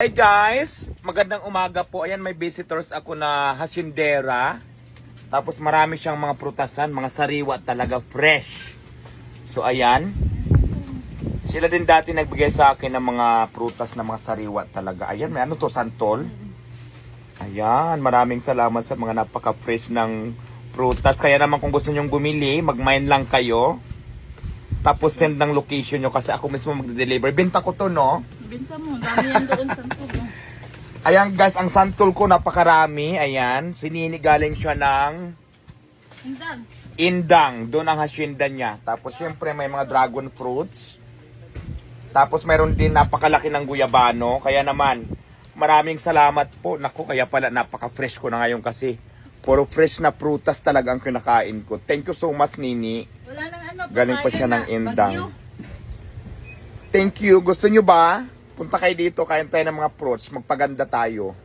Hey guys, magandang umaga po. Ayan, may visitors ako na hasyendera. Tapos marami siyang mga prutasan, mga sariwa talaga fresh. So ayan. Sila din dati nagbigay sa akin ng mga prutas na mga sariwa talaga. Ayan, may ano to, santol? Ayan, maraming salamat sa mga napaka-fresh ng prutas. Kaya naman kung gusto nyong bumili, mag-mine lang kayo. Tapos send ng location nyo kasi ako mismo magde-deliver. Binta ko to, no? Binta mo, dami yan doon sa tubo. Ayan guys, ang santol ko napakarami. Ayan, sinini galing siya ng Hindan. Indang. Doon ang hasyenda niya. Tapos syempre may mga dragon fruits. Tapos mayroon din napakalaki ng guyabano. Kaya naman, maraming salamat po. Naku, kaya pala napaka-fresh ko na ngayon kasi puro fresh na prutas talaga ang kinakain ko. Thank you so much, Nini. Wala nang ano. Galing pa siya ng Indang. Thank you. Gusto nyo ba? Punta kayo dito, kain tayo ng mga fruits. Magpaganda tayo.